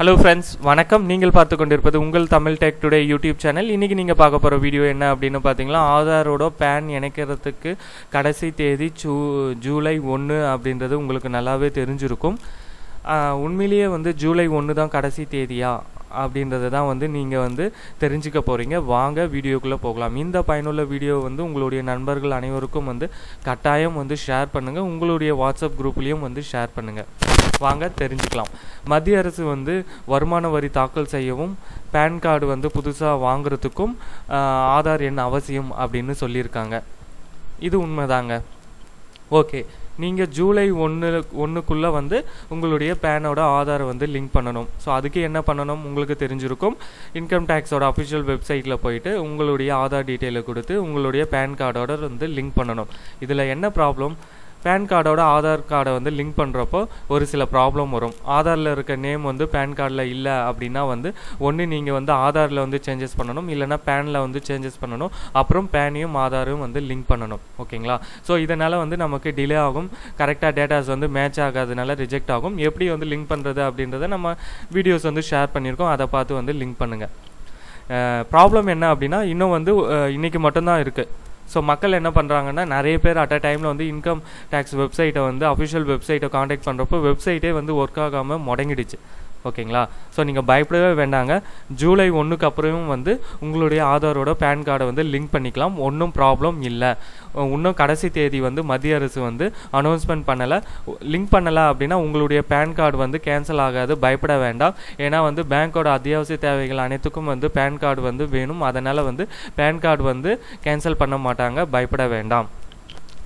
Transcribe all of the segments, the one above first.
Hello friends வணக்கம். நீங்கள் பார்த்து கொண்டிருப்பது உங்கள் Tamil tech today YouTube channel இன்றைக்கி நீங்கள் பார்க்க போகிற வீடியோ என்ன அப்படின்னு பார்த்தீங்கன்னா ஆதாரோட பேன் இணைக்கிறதுக்கு கடைசி தேதி ஜூ ஜூலை ஒன்று அப்படின்றது உங்களுக்கு நல்லாவே தெரிஞ்சிருக்கும். உண்மையிலேயே வந்து ஜூலை ஒன்று தான் கடைசி தேதியா? அப்படின்றத தான் வந்து நீங்கள் வந்து தெரிஞ்சுக்க போகிறீங்க வாங்க வீடியோக்குள்ளே போகலாம். இந்த பயனுள்ள வீடியோ வந்து உங்களுடைய நண்பர்கள் அனைவருக்கும் வந்து கட்டாயம் வந்து ஷேர் பண்ணுங்கள் உங்களுடைய வாட்ஸ்அப் குரூப்லேயும் வந்து ஷேர் பண்ணுங்கள் வாங்க தெரிஞ்சுக்கலாம். மத்திய அரசு வந்து வருமான வரி தாக்கல் செய்யவும் பேன் கார்டு வந்து புதுசாக வாங்குறதுக்கும் ஆதார் எண் அவசியம் அப்படின்னு சொல்லியிருக்காங்க. இது உண்மைதாங்க. ஓகே நீங்கள் ஜூலை ஒன்று ஒன்றுக்குள்ளே வந்து உங்களுடைய பேனோட ஆதாரை வந்து லிங்க் பண்ணணும். ஸோ அதுக்கு என்ன பண்ணணும்? உங்களுக்கு தெரிஞ்சிருக்கும். இன்கம் டேக்ஸோட அஃபிஷியல் வெப்சைட்டில் போயிட்டு உங்களுடைய ஆதார் டீட்டெயிலை கொடுத்து உங்களுடைய பேன் கார்டோட வந்து லிங்க் பண்ணணும். இதில் என்ன ப்ராப்ளம் பேன் கார்டோட ஆதார் கார்டை வந்து லிங்க் பண்ணுறப்போ ஒரு சில ப்ராப்ளம் வரும். ஆதாரில் இருக்க நேம் வந்து பேன் கார்டில் இல்லை அப்படின்னா வந்து ஒன்று நீங்கள் வந்து ஆதாரில் வந்து சேஞ்சஸ் பண்ணணும் இல்லைனா பேனில் வந்து சேஞ்சஸ் பண்ணணும் அப்புறம் பேனையும் ஆதாரும் வந்து லிங்க் பண்ணணும். ஓகேங்களா ஸோ இதனால் வந்து நமக்கு டிலே ஆகும். கரெக்டாக டேட்டாஸ் வந்து மேட்ச் ஆகாதனால ரிஜெக்ட் ஆகும். எப்படி வந்து லிங்க் பண்ணுறது அப்படின்றத நம்ம வீடியோஸ் வந்து ஷேர் பண்ணியிருக்கோம். அதை பார்த்து வந்து லிங்க் பண்ணுங்கள் ப்ராப்ளம் என்ன அப்படின்னா இன்னும் வந்து இன்றைக்கி மட்டும்தான் இருக்குது ஸோ மக்கள் என்ன பண்ணுறாங்கன்னா நிறைய பேர் அட் அ டைமில் வந்து இன்கம் டேக்ஸ் வெப்சைட்டை வந்து அஃபிஷியல் வெப்சைட்டை காண்டாக்ட் பண்ணுறப்போ வெப்சைட்டே வந்து ஒர்க் ஆகாமல் முடங்கிடுச்சு. ஓகேங்களா? ஸோ நீங்கள் பயப்படவே வேண்டாங்க. ஜூலை ஒன்றுக்கு அப்புறமும் வந்து உங்களுடைய ஆதாரோட பேன் கார்டை வந்து லிங்க் பண்ணிக்கலாம். ஒன்றும் ப்ராப்ளம் இல்லை. இன்னும் கடைசி தேதி வந்து மத்திய அரசு வந்து அனௌன்ஸ்மெண்ட் பண்ணலை. லிங்க் பண்ணலை அப்படின்னா உங்களுடைய பேன் கார்டு வந்து கேன்சல் ஆகாது. பயப்பட வேண்டாம். ஏன்னா வந்து பேங்க்கோட அத்தியாவசிய தேவைகள் அனைத்துக்கும் வந்து பேன் கார்டு வந்து வேணும். அதனால் வந்து பேன் கார்டு வந்து கேன்சல் பண்ண மாட்டாங்க. பயப்பட வேண்டாம்.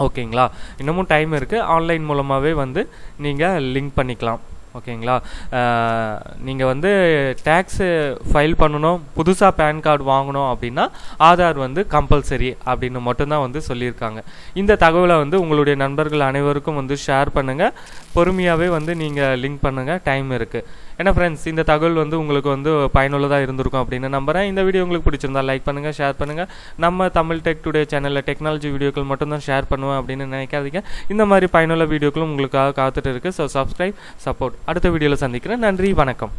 ஓகேங்களா? இன்னமும் டைம் இருக்குது ஆன்லைன் மூலமாகவே வந்து நீங்கள் லிங்க் பண்ணிக்கலாம். ஓகேங்களா? நீங்கள் வந்து டேக்ஸு ஃபைல் பண்ணணும் புதுசாக பேன் கார்டு வாங்கணும் அப்படின்னா ஆதார் வந்து கம்பல்சரி அப்படின்னு மட்டும்தான் வந்து சொல்லியிருக்காங்க. இந்த தகவலை வந்து உங்களுடைய நண்பர்கள் அனைவருக்கும் வந்து ஷேர் பண்ணுங்கள் பொறுமையாகவே வந்து நீங்கள் லிங்க் பண்ணுங்கள் டைம் இருக்குது ஏன்னா ஃப்ரெண்ட்ஸ் இந்த தகவல் வந்து உங்களுக்கு வந்து பயனுள்ளதாக இருந்திருக்கும் அப்படின்னு நம்புகிறேன் இந்த வீடியோ உங்களுக்கு பிடிச்சிருந்தா லைக் பண்ணுங்கள் ஷேர் பண்ணுங்கள் நம்ம தமிழ் டெக் டுடே சேனலில் டெக்னாலஜி வீடியோக்கள் மட்டும்தான் ஷேர் பண்ணுவேன் அப்படின்னு நினைக்காதீங்க. இந்த மாதிரி பயனுள்ள வீடியோக்களும் உங்களுக்காக காத்துட்டு இருக்குது ஸோ சப்ஸ்கிரைப் சப்போர்ட் அடுத்த வீடியோவில் சந்திக்கிறேன். நன்றி வணக்கம்.